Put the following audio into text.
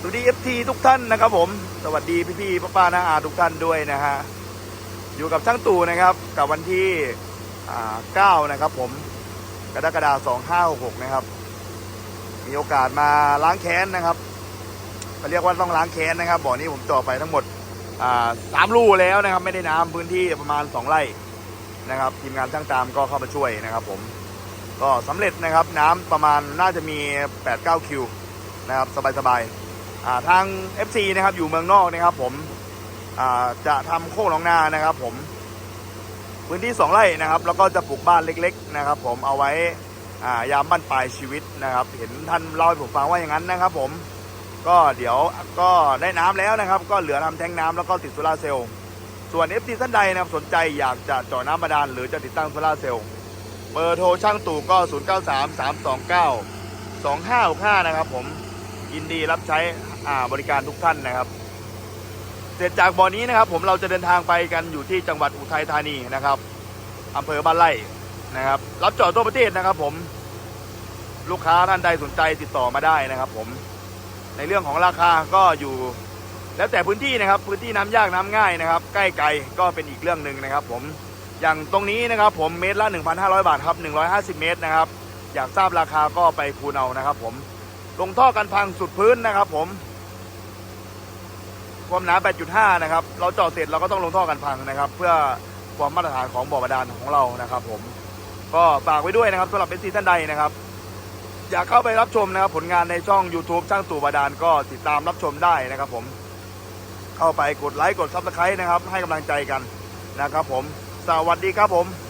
สวัสดีเอฟทีทุกท่านนะครับผม สวัสดีพี่ๆป้าๆน้าอาทุกท่านด้วยนะฮะ อยู่กับช่างตู่นะครับ กับวันที่อ่า9นะครับผม กรกฎาคม2566นะครับ มีโอกาสมาล้างแค้นนะครับเรียกว่าต้องล้างแค้นนะครับ บ่อนี้ผมต่อไปทั้งหมดสามรูแล้วนะครับ ไม่ได้น้ำพื้นที่ประมาณ 2 ไร่นะครับ ทีมงานช่างตามก็เข้ามาช่วยนะครับ ผม ก็สำเร็จนะครับ น้ำประมาณน่าจะมี8-9คิวนะครับ สบายๆ ทาง FC นะครับอยู่เมืองนอกนะครับ ผมจะทำโค้งหนองนานะครับ ผมพื้นที่ 2 ไร่นะครับ แล้วก็จะปลูกบ้านเล็ก ๆ นะครับ ผมเอาไว้ายามบั้นปลายชีวิตนะครับ เห็นท่านเล่าให้ผมฟังว่าอย่างนั้นนะครับ ผมก็เดี๋ยวก็ได้น้ำแล้วนะครับ ก็เหลือทำแทงน้ำแล้วก็ติดโซลาเซลล์ส่วน FC ท่านใดนะครับสนใจอยากจะเจาะน้ำบาดาลหรือจะติดตั้งโซลาเซลล์เบอร์โทรช่างตู่ก็ 0 9 3 3 2 9 2 5 6 5 นะครับผม ยินดีรับใช้บริการทุกท่านนะครับ เสร็จจากบ่อนี้นะครับ ผมเราจะเดินทางไปกันอยู่ที่จังหวัดอุทัยธานีนะครับอำเภอบ้านไร่นะครับ รับจอดทั่วประเทศนะครับ ผมลูกค้าท่านใดสนใจติดต่อมาได้นะครับ ผมในเรื่องของราคาก็อยู่ แล้วแต่พื้นที่นะครับ พื้นที่น้ำยากน้ำง่ายนะครับ ใกล้ไกลก็เป็นอีกเรื่องหนึ่งนะครับ ผมอย่างตรงนี้นะครับ ผมเมตรละ 1,500 บาทครับ150 เมตรนะครับ อยากทราบราคาก็ไปคูณเอานะครับ ผม ลงท่อกันพังสุดพื้นนะครับ ผมความหนา 8.5 นะครับ เราเจาะเสร็จเราก็ต้องลงท่อกันพังนะครับ เพื่อความมาตรฐานของบ่อบาดาลของเรานะครับ ผม ก็ฝากไว้ด้วยนะครับสำหรับเป็นซีท่านใดนะครับ อยากเข้าไปรับชมนะครับ ผลงานในช่อง YouTube ช่างตู่บาดาลก็ติดตามรับชมได้นะครับ ผม เข้าไปกดไลค์กดซับสไครต์นะครับ ให้กำลังใจกันนะครับ ผม สวัสดีครับผม